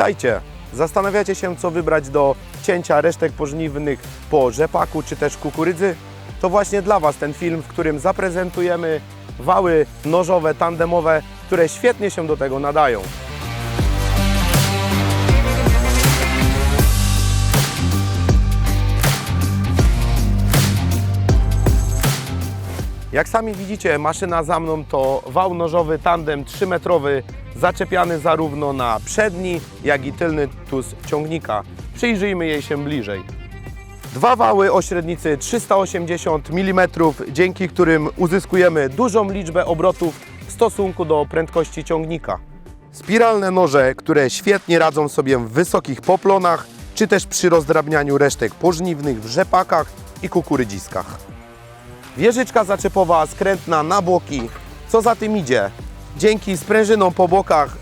Witajcie! Zastanawiacie się, co wybrać do cięcia resztek pożniwnych po rzepaku czy też kukurydzy? To właśnie dla Was ten film, w którym zaprezentujemy wały nożowe, tandemowe, które świetnie się do tego nadają. Jak sami widzicie, maszyna za mną to wał nożowy tandem 3-metrowy, zaczepiany zarówno na przedni, jak i tylny tus ciągnika. Przyjrzyjmy jej się bliżej. Dwa wały o średnicy 380 mm, dzięki którym uzyskujemy dużą liczbę obrotów w stosunku do prędkości ciągnika. Spiralne noże, które świetnie radzą sobie w wysokich poplonach, czy też przy rozdrabnianiu resztek pożniwnych w rzepakach i kukurydziskach. Wieżyczka zaczepowa skrętna na boki. Co za tym idzie? Dzięki sprężynom po bokach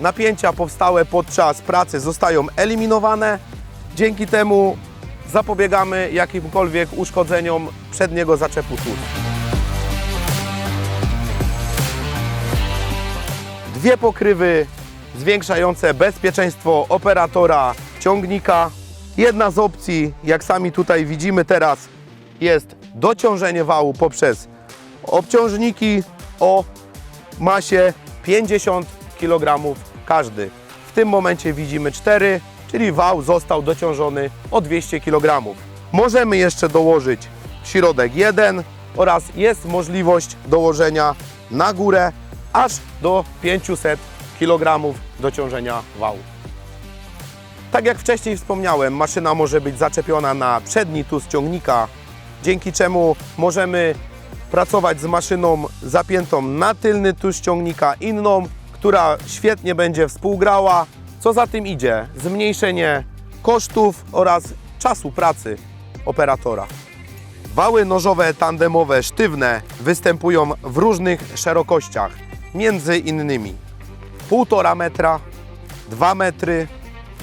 napięcia powstałe podczas pracy zostają eliminowane. Dzięki temu zapobiegamy jakimkolwiek uszkodzeniom przedniego zaczepu tłust. Dwie pokrywy zwiększające bezpieczeństwo operatora ciągnika. Jedna z opcji, jak sami tutaj widzimy teraz, jest dociążenie wału poprzez obciążniki o masie 50 kg każdy. W tym momencie widzimy 4, czyli wał został dociążony o 200 kg. Możemy jeszcze dołożyć środek 1 oraz jest możliwość dołożenia na górę aż do 500 kg dociążenia wału. Tak jak wcześniej wspomniałem, maszyna może być zaczepiona na przedni tus ciągnika, dzięki czemu możemy pracować z maszyną zapiętą na tylny tus ciągnika, inną, która świetnie będzie współgrała. Co za tym idzie? Zmniejszenie kosztów oraz czasu pracy operatora. Wały nożowe tandemowe sztywne występują w różnych szerokościach, między innymi 1,5 metra, 2 metry,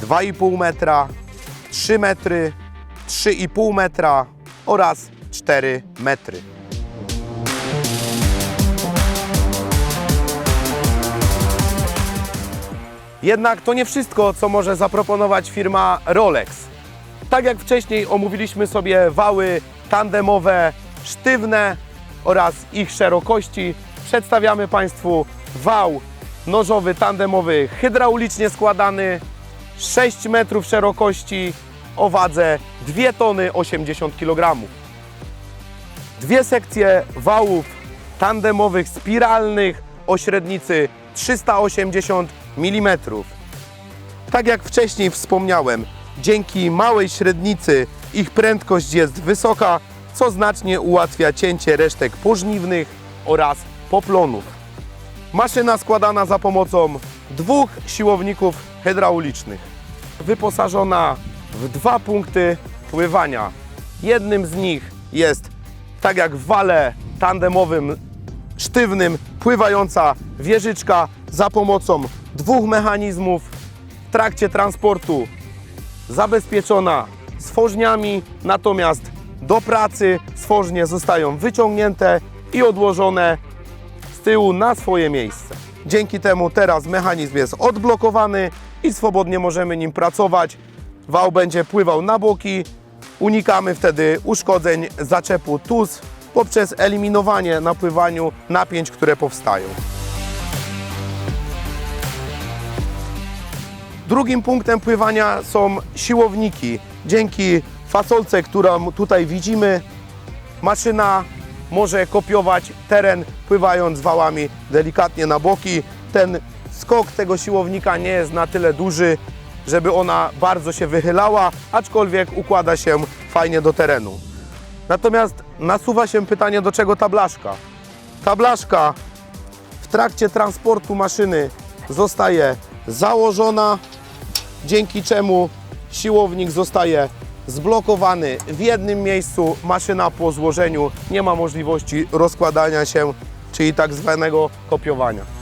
2,5 metra, 3 metry, 3,5 metra oraz 4 metry. Jednak to nie wszystko, co może zaproponować firma Rolex. Tak jak wcześniej omówiliśmy sobie wały tandemowe sztywne oraz ich szerokości, przedstawiamy Państwu wał nożowy tandemowy hydraulicznie składany 6 metrów szerokości o wadze 2 tony 80 kg. Dwie sekcje wałów tandemowych spiralnych o średnicy 380 mm. Tak jak wcześniej wspomniałem, dzięki małej średnicy ich prędkość jest wysoka, co znacznie ułatwia cięcie resztek pożniwnych oraz poplonów. Maszyna składana za pomocą dwóch siłowników hydraulicznych. Wyposażona w dwa punkty pływania. Jednym z nich jest, tak jak w wale tandemowym sztywnym, pływająca wieżyczka za pomocą dwóch mechanizmów w trakcie transportu zabezpieczona stworzniami, natomiast do pracy stworznie zostają wyciągnięte i odłożone z tyłu na swoje miejsce. Dzięki temu teraz mechanizm jest odblokowany i swobodnie możemy nim pracować. Wał będzie pływał na boki. Unikamy wtedy uszkodzeń zaczepu TUS poprzez eliminowanie na pływaniu napięć, które powstają. Drugim punktem pływania są siłowniki. Dzięki fasolce, którą tutaj widzimy, maszyna może kopiować teren pływając wałami delikatnie na boki. Ten skok tego siłownika nie jest na tyle duży, żeby ona bardzo się wychylała, aczkolwiek układa się fajnie do terenu. Natomiast nasuwa się pytanie, do czego ta blaszka? Ta blaszka w trakcie transportu maszyny zostaje założona, dzięki czemu siłownik zostaje zblokowany w jednym miejscu. Maszyna po złożeniu nie ma możliwości rozkładania się, czyli tak zwanego kopiowania.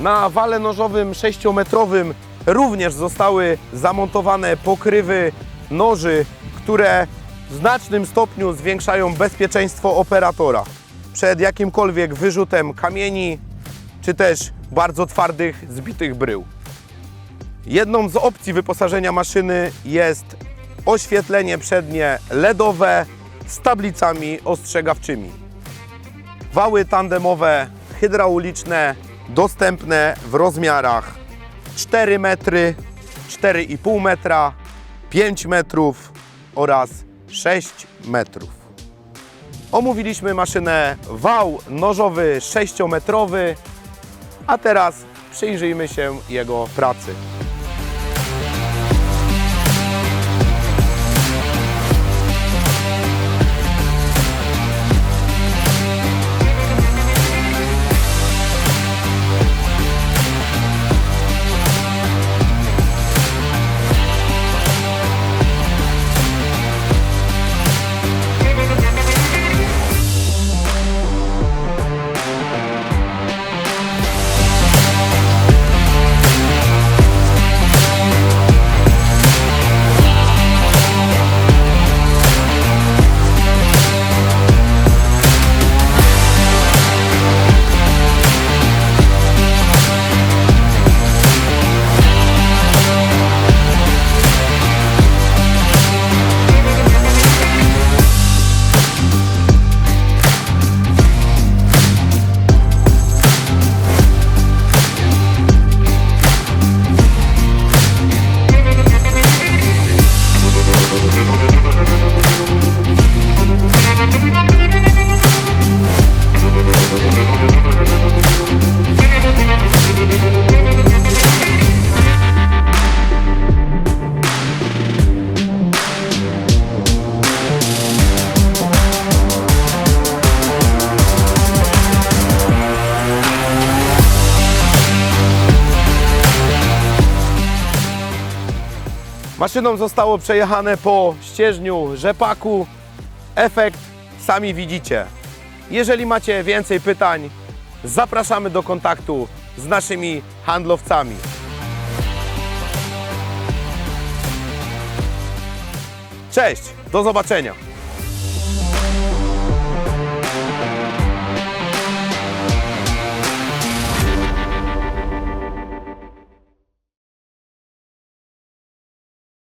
Na wale nożowym 6-metrowym również zostały zamontowane pokrywy noży, które w znacznym stopniu zwiększają bezpieczeństwo operatora przed jakimkolwiek wyrzutem kamieni czy też bardzo twardych, zbitych brył. Jedną z opcji wyposażenia maszyny jest oświetlenie przednie LEDowe z tablicami ostrzegawczymi. Wały tandemowe hydrauliczne dostępne w rozmiarach 4 metry, 4,5 metra, 5 metrów oraz 6 metrów. Omówiliśmy maszynę wał nożowy 6-metrowy, a teraz przyjrzyjmy się jego pracy. Maszyną zostało przejechane po ścieżniu rzepaku. Efekt sami widzicie. Jeżeli macie więcej pytań, zapraszamy do kontaktu z naszymi handlowcami. Cześć, do zobaczenia.